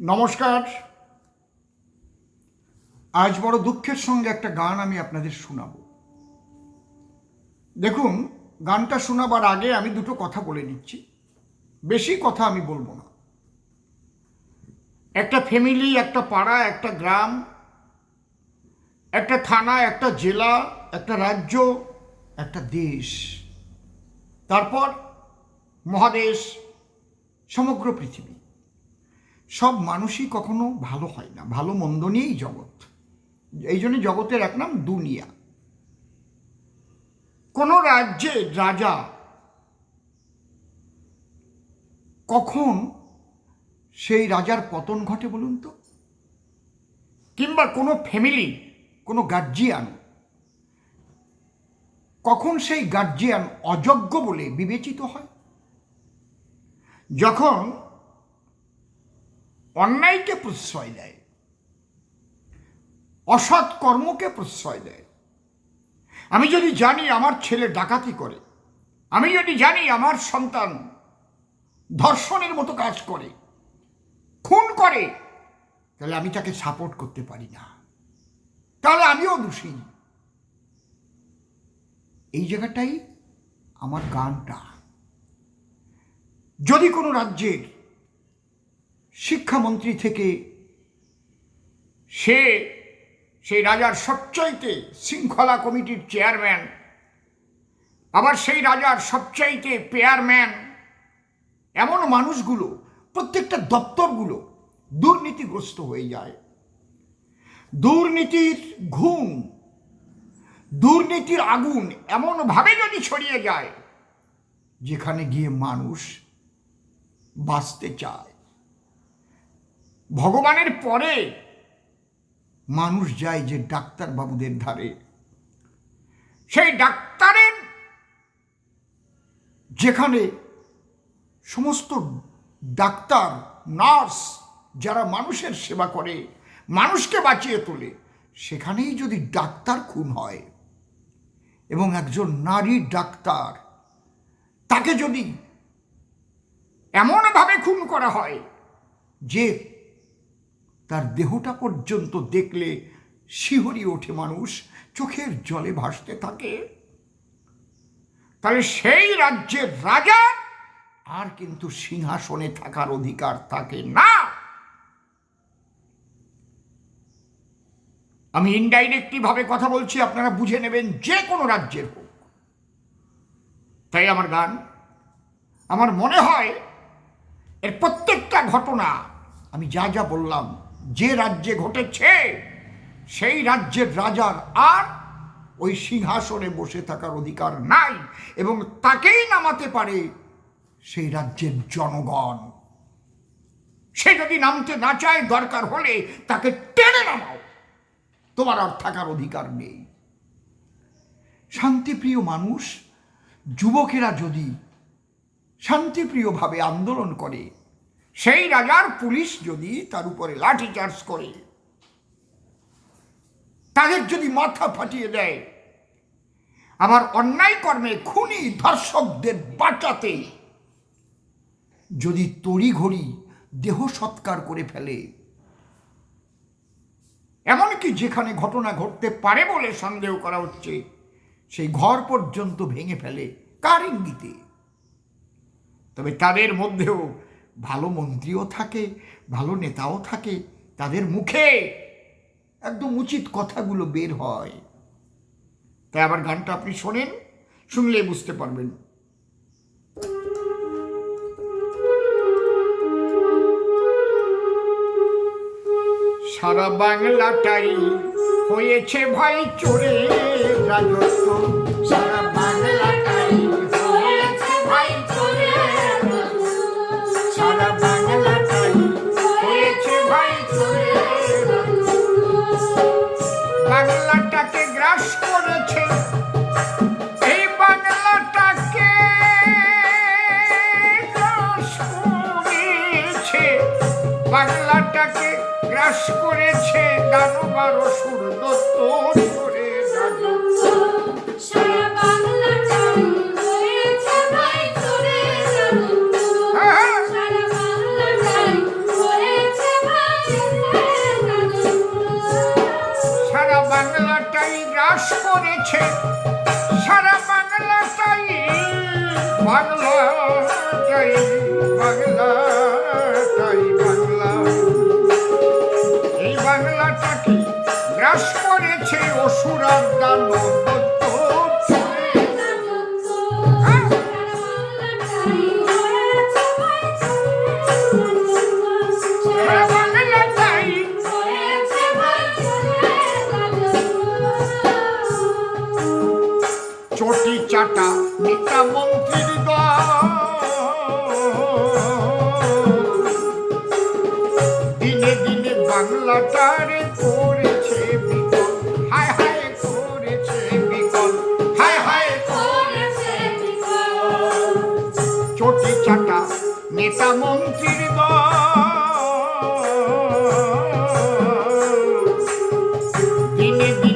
নমস্কার। আজ বড় দুঃখের সঙ্গে একটা গান আমি আপনাদের শোনাব। দেখুন, গানটা শোনাবার আগে আমি দুটো কথা বলে নিচ্ছি। বেশি কথা আমি বলব না। একটা ফ্যামিলি, একটা পাড়া, একটা গ্রাম, একটা থানা, একটা জেলা, একটা রাজ্য, একটা দেশ। তারপর মহাদেশ, সমগ্র পৃথিবী। সব মানুষই কখনো ভালো হয় না, ভালো মন্দ নিয়েই জগৎ। এই জন্য জগতের এক নাম দুনিয়া। কোন রাজ্যে রাজা কখন সেই রাজার পতন ঘটে বলুন তো? কিংবা কোনো ফ্যামিলি কোনো গার্জিয়ান কখন সেই গার্জিয়ান অযোগ্য বলে বিবেচিত হয়? যখন অন্যায়কে প্রশ্রয় দেয়, অসৎ কর্মকে প্রশ্রয় দেয়। আমি যদি জানি আমার ছেলে ডাকাতি করে, আমি যদি জানি আমার সন্তান ধর্ষণের মতো কাজ করে, খুন করে, তাহলে আমি তাকে সাপোর্ট করতে পারি না। তাহলে আমিও দোষী। এই জায়গাটাই আমার গানটা। যদি কোনো রাজ্যের শিক্ষামন্ত্রী থেকে সে, সেই রাজার সবচাইতে শৃঙ্খলা কমিটির চেয়ারম্যান, আবার সেই রাজার সবচাইতে পেয়ারম্যান, এমন মানুষগুলো, প্রত্যেকটা দপ্তরগুলো দুর্নীতিগ্রস্ত হয়ে যায়। দুর্নীতির ঘুম, দুর্নীতির আগুন এমনভাবে যদি ছড়িয়ে যায়, যেখানে গিয়ে মানুষ বাঁচতে চায়। ভগবানের পরে মানুষ যায় যে ডাক্তারবাবুদের ধারে। সেই ডাক্তারের যেখানে সমস্ত ডাক্তার, নার্স যারা মানুষের সেবা করে, মানুষকে বাঁচিয়ে তোলে, সেখানেই যদি ডাক্তার খুন হয় এবং একজন নারী ডাক্তার, তাকে যদি এমনভাবে খুন করা হয় যে তার দেহটা পর্যন্ত দেখলে শিহরি ওঠে মানুষ, চোখের জলে ভাসতে থাকে। তাহলে সেই রাজ্যের রাজা আর কিন্তু সিংহাসনে থাকার অধিকার থাকে না। আমি ইনডাইরেক্টলি ভাবে কথা বলছি, আপনারা বুঝে নেবেন যে কোনো রাজ্যের হোক। তাই আমার গান, আমার মনে হয় এর প্রত্যেকটা ঘটনা আমি যা যা বললাম যে রাজ্যে ঘটেছে, সেই রাজ্যের রাজার আর ওই সিংহাসনে বসে থাকার অধিকার নাই এবং তাকেই নামাতে পারে সেই রাজ্যের জনগণ। সে যদি নামতে না চায়, দরকার হলে তাকে টেনে নামাও। তোমার আর থাকার অধিকার নেই। শান্তিপ্রিয় মানুষ, যুবকেরা যদি শান্তিপ্রিয়ভাবে আন্দোলন করে সেই রাজার পুলিশ যদি তার উপরে লাঠিচার্জ করে, তাদের যদি মাথা ফাটিয়ে দেয় আবার অন্যায় কর্মে খুনি ধর্ষকদের বাঁচাতে যদি তড়িঘড়ি দেহ সৎকার করে ফেলে, এমনকি যেখানে ঘটনা ঘটতে পারে বলে সন্দেহ করা হচ্ছে, সেই ঘর পর্যন্ত ভেঙে ফেলে কার ইঙ্গিতে? তবে তাদের মধ্যেও ভালো মন্ত্রীও থাকে, ভালো নেতাও থাকে, তাদের মুখে একদম উচিত কথাগুলো বের হয়। তাই আবার গানটা আপনি শোনেন শুনলে বুঝতে পারবেন। সারা বাংলাটাই হয়েছে ভাই চোরে রাজত্ব, সারা করেছে সারা বাংলাটাই বাংলা তাই বাংলা এই বাংলাটাকে গ্রাস করেছে অসুরার দানব দিনে দিনে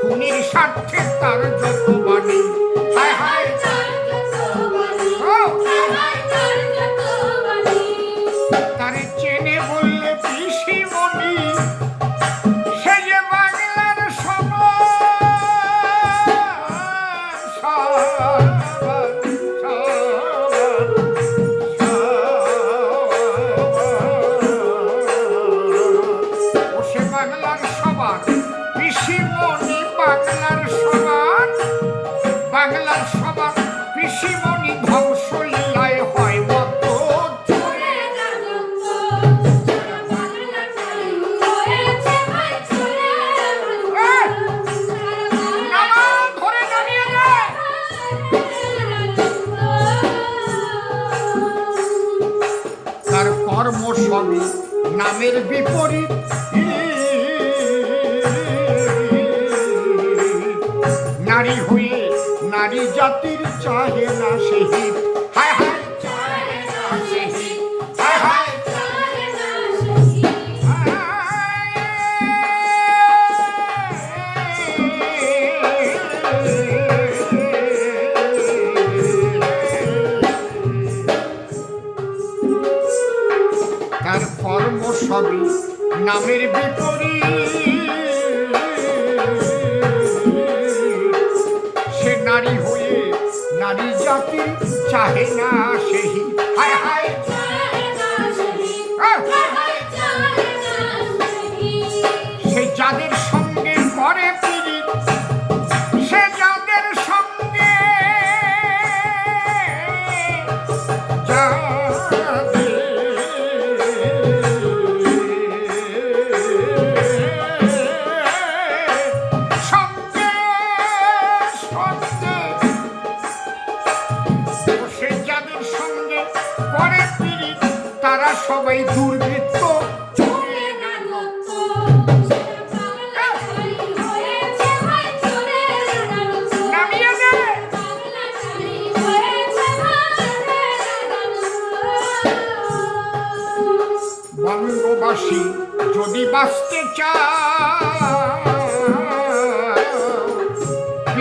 খুনির স্বার্থে তার যত বাণী। হায় হায় সবই নামের বিপরীত। নারী হয়ে নারী জাতির চাহে না হায় সবাই দুর্বৃত্ত। বঙ্গবাসী যদি বাঁচতে চাও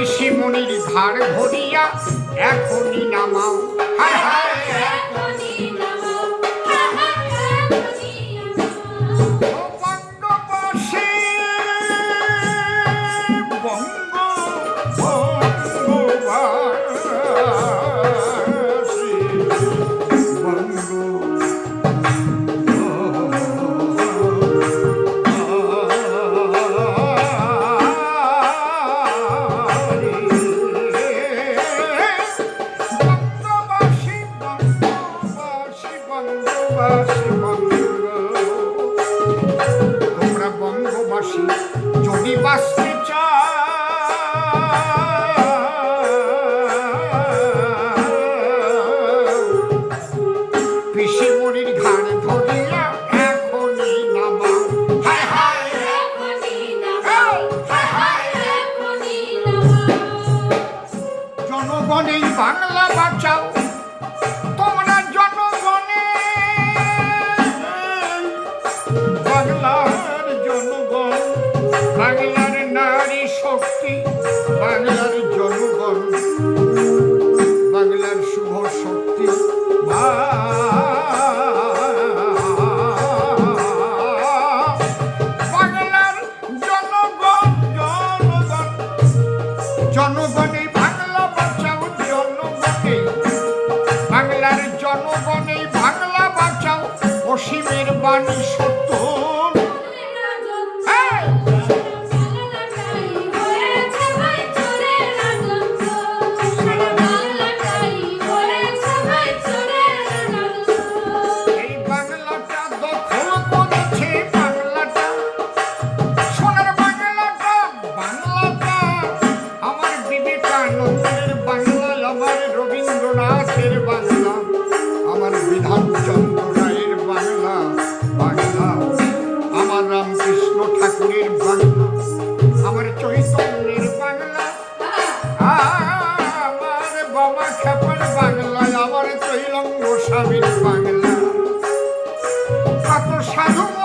ঋষিমণির ধার ধরিয়া এখনই নামাও। স্বামীর বাংলা। কত সাধু